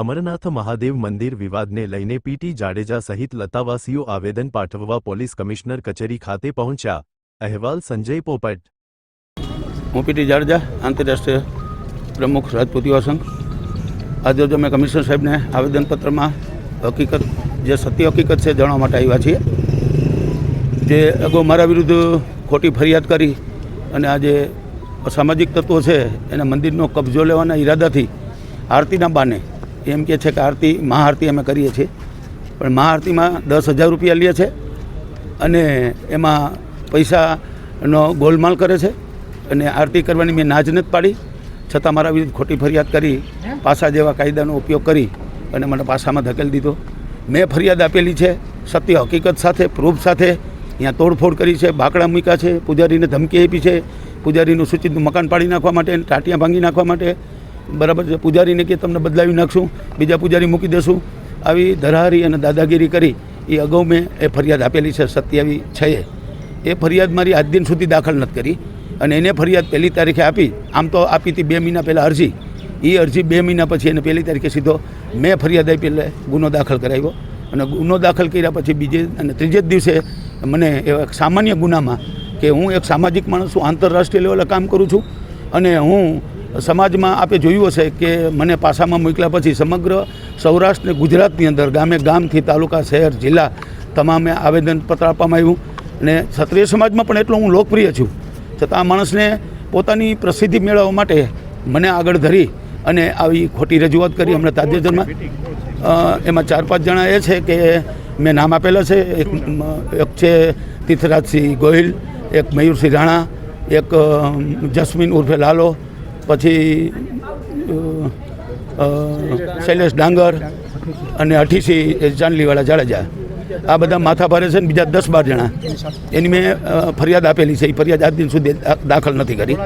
અમરનાથ મહાદેવ મંદિર વિવાદને લઈને પીટી જાડેજા સહિત લતાવાસીઓ આવેદન પાઠવવા પોલીસ કમિશનર કચેરી ખાતે પહોંચ્યા. અહેવાલ સંજય પોપટ. હું પીટી જાડેજા, આંતરરાષ્ટ્રીય પ્રમુખ રાજપૂત યુવા સંઘ. આજે જો અમે કમિશનર સાહેબને આવેદનપત્રમાં હકીકત, જે સત્ય હકીકત છે જાણવા માટે આવ્યા છીએ, જે અગાઉ મારા વિરુદ્ધ ખોટી ફરિયાદ કરી અને આજે સામાજિક તત્વો છે, એના મંદિરનો કબજો લેવાના ઈરાદાથી આરતીના બાને એમ કહે છે કે આરતી, મહાઆરતી અમે કરીએ છીએ. પણ મહાઆરતીમાં દસ હજાર રૂપિયા લે છે અને એમાં પૈસાનો ગોલમાલ કરે છે અને આરતી કરવાની મેં નાજ નથી પાડી. છતાં મારા વિરુદ્ધ ખોટી ફરિયાદ કરી, પાસા જેવા કાયદાનો ઉપયોગ કરી અને મને પાસામાં ધકેલી દીધો. મેં ફરિયાદ આપેલી છે, સત્ય હકીકત સાથે, પ્રૂફ સાથે. અહીંયા તોડફોડ કરી છે, બાકડા મૂક્યા છે, પૂજારીને ધમકી આપી છે, પૂજારીનું સૂચિત મકાન પાડી નાખવા માટે, ટાટિયા ભાંગી નાખવા માટે. બરાબર છે. પૂજારીને કે તમને બદલાવી નાખશું, બીજા પૂજારી મૂકી દેશું. આવી ધરાહારી અને દાદાગીરી કરી, એ અગાઉ મેં એ ફરિયાદ આપેલી છે, સત્યાવી છે. એ ફરિયાદ મારી આજ દિન સુધી દાખલ નથી કરી. અને એને ફરિયાદ પહેલી તારીખે આપી, આમ તો આપી હતી બે મહિના પહેલાં અરજી. એ અરજી બે મહિના પછી એને પહેલી તારીખે સીધો મેં ફરિયાદ આપી એટલે ગુનો દાખલ કરાવ્યો. અને ગુનો દાખલ કર્યા પછી બીજે અને ત્રીજે જ દિવસે મને એવા સામાન્ય ગુનામાં કે હું એક સામાજિક માણસ છું, આંતરરાષ્ટ્રીય લેવલે કામ કરું છું. અને હું સમાજમાં આપે જોયું હશે કે મને પાસામાં મોકલ્યા પછી સમગ્ર સૌરાષ્ટ્ર ને ગુજરાતની અંદર ગામે ગામથી તાલુકા, શહેર, જિલ્લા તમામે આવેદનપત્ર આપવામાં આવ્યું. અને ક્ષત્રિય સમાજમાં પણ એટલો હું લોકપ્રિય છું. છતાં માણસને પોતાની પ્રસિદ્ધિ મેળવવા માટે મને આગળ ધરી અને આવી ખોટી રજૂઆત કરી હમણાં તાજેતરમાં. એમાં ચાર પાંચ જણા એ છે કે મેં નામ આપેલા છે. એક એક છે તીર્થરાજસિંહ ગોહિલ, એક મયુરસિંહ રાણા, એક જસ્મીન ઉર્ફે લાલો પછી શૈલેષ ડાંગર અને અઠીસી ચાંદલીવાળા જાડેજા. આ બધા માથા ભારે છે ને બીજા દસ બાર જણા. એની મેં ફરિયાદ આપેલી છે. એ ફરિયાદ આજ દિન સુધી દાખલ નથી કરી.